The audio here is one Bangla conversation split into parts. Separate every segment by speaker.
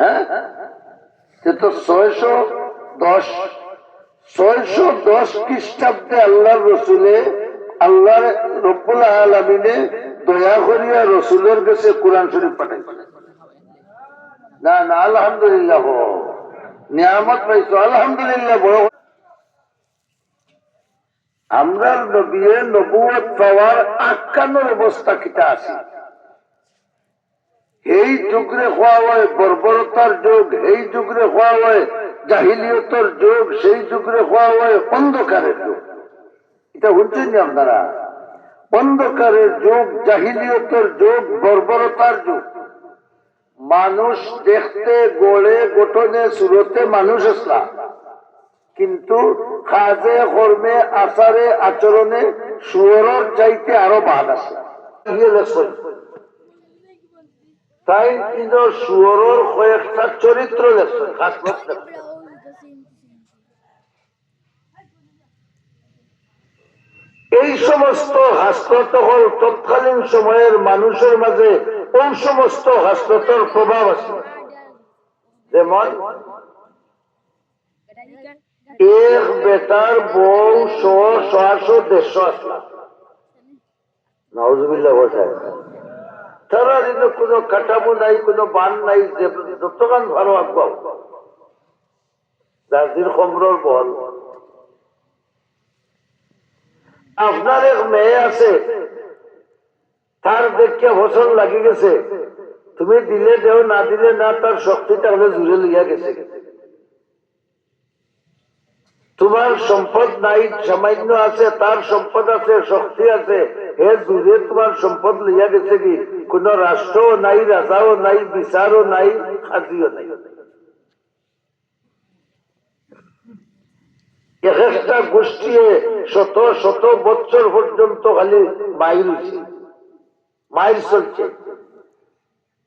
Speaker 1: হ্যাঁ? দশ দশ খ্রিস্টাব্দে আল্লাহর রসুলে দয়া করিয়া রসুলের কাছে কোরআন শরীফ পাঠাইছে। না না, আলহামদুলিল্লাহ। নিয়ামত পাইছো, আলহামদুলিল্লাহ, বড় আমরা নবীয়ে নবুয়ত পাওয়ার আটকানোর অবস্থা কিটা আছে? এই যুগরে খোয়া হয় বর্বরতার যুগ, এই যুগরে খোয়া হয় জাহিলিয়তর যুগ, সেই যুগরে খোয়া হয় অন্ধকারের যুগ। এটা শুনছেন নি আপনারা? অন্ধকারের যুগ, জাহিলিয়তর যুগ, বর্বরতার যুগ। মানুষ দেখতে, গড়ে, গঠনে, সুরতে মানুষ আসলা। কিন্তু কাজে কর্মে আচারে, আচরণে সুয়রের চাইতে আরও বাদ আছে। তাই কিন্তু কয়েকটা চরিত্র খাসলত লেখছেন। এই সমস্ত হাসলত হল তৎকালীন সময়ের মানুষের মাঝে কোন সমস্ত হাসলতর প্রভাব আছে। যেমন এক বউ শ ছশো দেড়শো আসলা নজবিল্লা বোঝায় তারা কিন্তু কোনো কাটামো নাই, কোনো বান নাই, যে যতক্ষণ ভালো আঁকবাও দার্জির খমরর বল। আপনার এক মেয়ে আছে, তার দেখে হোসন লাগি গেছে। তুমি দিলে দেও, না দিলে না, তার শক্তিটা হলে জুড়ে লিয়া গেছে। তোমার সম্পদ নাই, সামান্য আছে, তার সম্পদ আছে, শক্তি আছে, হে দূরে তোমার সম্পদ লইয়া গেছে কি? কোন রাষ্ট্রও নাই, রাজাও নাই, বিচারও নাই খাদিও নাই। এক একটা গোষ্ঠী শত শত বছর পর্যন্ত খালি মাইল মাইল চলছে।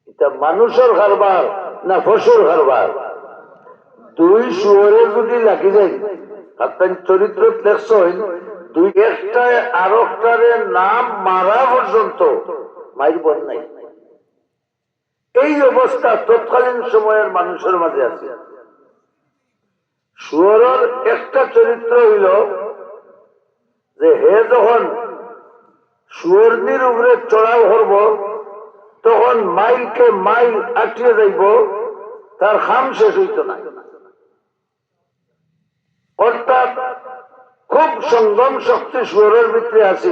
Speaker 1: এটা মানুষের কারবার না ফসল কারবার দুই শুয়ারে যদি লাগি যায় আপনার চরিত্র লেখছেন দুই একটায় আরকটারে নাম মারা পর্যন্ত মাইর বন নাই। এই অবস্থা তৎকালীন সময়ের মানুষের মাঝে আছে। শুয়ারের একটা চরিত্র হইল যে হে যখন শুয়ারনির উপরে চড়াও করব তখন মাইলকে মাইল আটিয়ে যাইব, তার খাম শেষ হইত না। অর্থাৎ খুব সঙ্গম শক্তি সুরের ভিতরে আছে।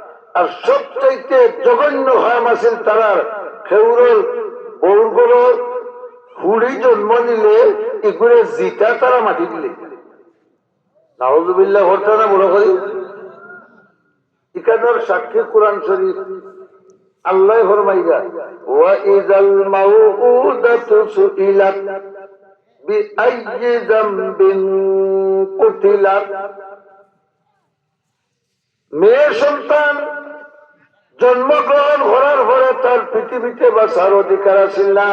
Speaker 1: আর সবচাইতে জঘন্য হাম আছেন তারার খেউরল বৌরগুলো হুড়ি জন্ম নিলে এগুলো জিতা তারা মাটি দিলে। নাহজুবিল্লাহ না বড় করি সাক্ষী কোরআন শরীফ, আল্লাহ মেয়ে সন্তান জন্মগ্রহণ করার পরে তার পৃথিবীতে বাঁচার অধিকার আছিল না।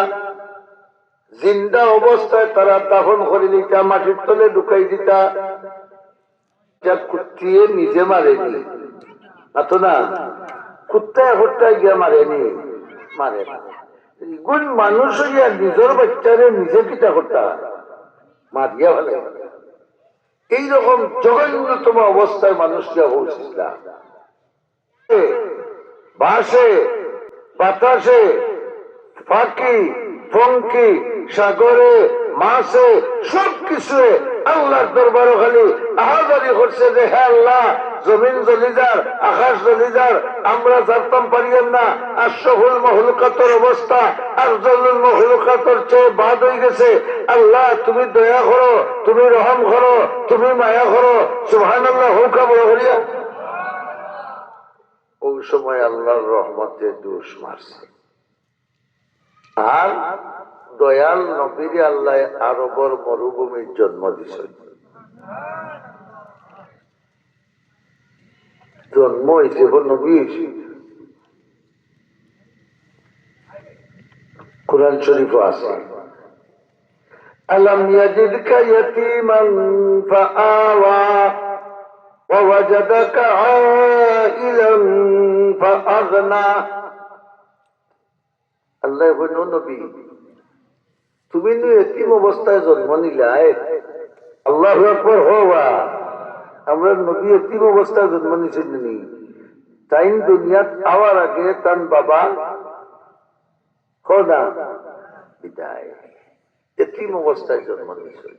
Speaker 1: জিন্দা অবস্থায় তারা দাফন করে দিতা মাটির তলে ঢুকাই দিতা। যা কুত্তিয়ে নিজে মারেনি না। তো না, কুত্তায় হত্যায় গিয়া মারেনি মারে না। গুণ মানুষ হইয়া নিজের বাচ্চারে নিজে কিতা করতা। মারিয়া ভালো এইরকম জঘন্যতম অবস্থায় মানুষকে পৌঁছিলাম বাসে, বাতাসে, ফাঁকি ফঙ্কি সাগরে মাসে সব কিছু আল্লাহর দরবারও খালি আহাজারি করছে যে হ্যাঁ আল্লাহ, জমিন জলিদার আকাশ জলিদার আমরা জানতাম পারিয়েন না আর সহুল মহলুকাতর অবস্থা আর জলুল মহলুকাতর চেয়ে বাদ হয়ে গেছে। আল্লাহ, তুমি দয়া করো, তুমি রহম করো, তুমি মায়া করো। সুহান আল্লাহ হৌকা বড় করিয়া ওই সময় আল্লাহর রহমতে দোষ মারছে আর দয়াল নবীর আল্লাহ আরবর মরুভূমির জন্ম দিছে জন্ম হয়েছে নবী হয়েছে কোরআন শরীফ আছে ألم يجدك يتيما فآوى ووجدك عائلا আল্লাহ হইন নবী তুমি নু অবস্থায় জন্ম নিলে আল্লাহ একবার হওয়া। আমরা নবী এতিম অবস্থায় জন্ম নিছেন নি। তাইন আওয়ার আগে তান বাবা খোদা বিদায়। অবস্থায় জন্ম নিছেন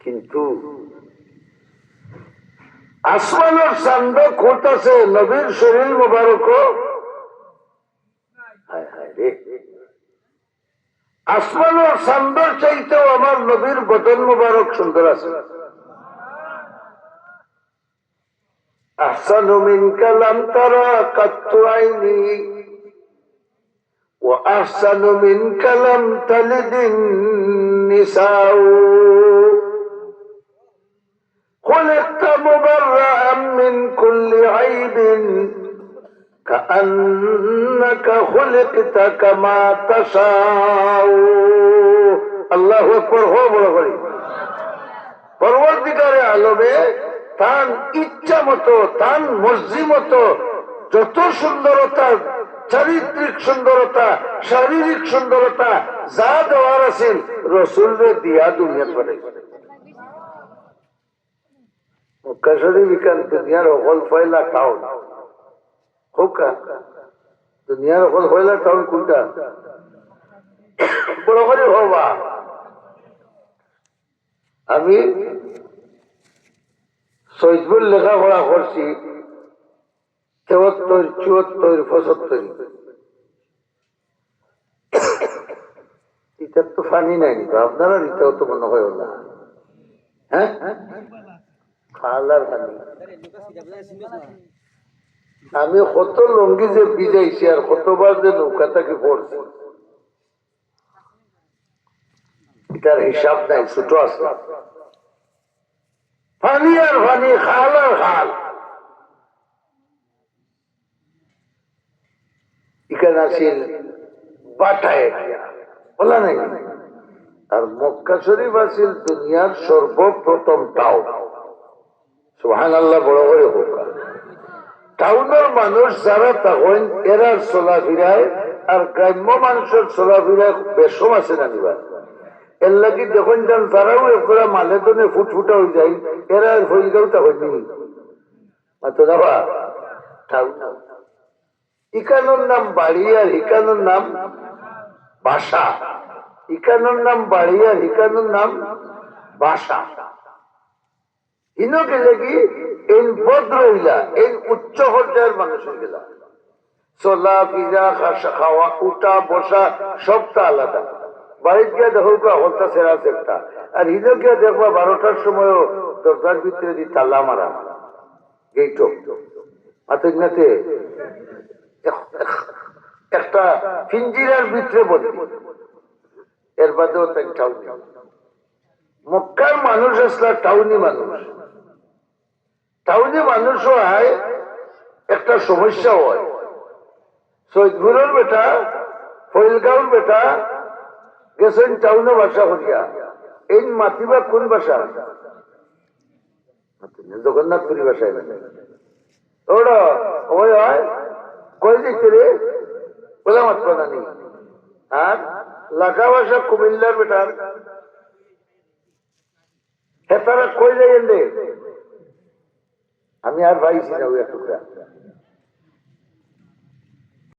Speaker 1: কিন্তু আসমানের চান্দ খোটাছে নবীর শরীর মোবারক। আসমানের চান্দর চাইতেও আমার নবীর বদন মোবারক সুন্দর আছে। আহসানু মিন কালাম তারা কাত্তু আইনি। ও আহসানু মিন কালাম তালিদিন নিসাউ। خلقت كما تشاء الله أكبر هو বড় করে পরবর্তীকারে আলমে তার ইচ্ছা মতো তার মর্জি মতো যত সুন্দরতা চারিত্রিক সুন্দরতা শারীরিক সুন্দরতা যা দেওয়ার আছেন রসুলরে দিয়া দুনিয়া করে মক্কা শরীফ ইকান দুনিয়ার অকল ফয়লা টাউন হোকা দুনিয়ার অকল ফয়লা টাউন কোনটা? বড় করে হবা আমি সৈদপুর লেখাপড়া করছি তেহত্তর চুয়াত্তর পঁচাত্তর। এটার তো ফানি নাই তো আপনারা এটাও তো মনে হয় না। হ্যাঁ? খালার ফানি। আমি কত লঙ্গি যে ভিজাইছি আর কতবার যে নৌকা তাকে পড়ছি। এটার হিসাব নাই, ছোট আছে। ফানি আর ফানি, খাল আর খাল। আর সর্বপ্রথম সুহান আল্লাহ বড় করে হোক। টাউনের মানুষ যারা তখন এরার চলাফিরায় আর গ্রাম্য মানুষের চলাফিরায় বেশম আছে না নিবার এর লাগি যখন যান তারাও একরা মালে দনে ফুটফুটা হয়ে যায়, এরা হয়ে যাও তখন নি তো যাবা ইকানোর নাম বাড়ি আর ইকানোর নাম বাসা। ইকানোর নাম বাড়ি আর ইকানোর নাম বাসা। ইনো গেলে কি এই ভদ্র হইলা এই উচ্চ পর্যায়ের মানুষের গেলা চলা খাসা খাওয়া, উঠা, বসা, সবটা আলাদা। বাড়িতে গিয়ে দেখো হলতা সেরা সেরটা। আর হিনো গিয়ে দেখবা বারোটার সময় দরজার ভিতরে দি তাল্লা মারা। গেইট আতঙ্গাতে একটা ফিঞ্জিরার ভিতরে বলি এর বাদেও তাই টাউনি। মক্কার মানুষ আসলে টাউনি মানুষ। টাউনি মানুষ হয়, একটা সমস্যা হয়। সৈদপুরের বেটা ফৈলগাঁওর বেটা গেছেন টাউনে বাসা করিয়া। এই মাতিবা কোন বাসা? জগন্নাথপুরী বাসায় ওরা কই রে? আর কুমিল্লার বেটার। হেতারা কই রে? আমি আর পাইছি না ওই টুকরা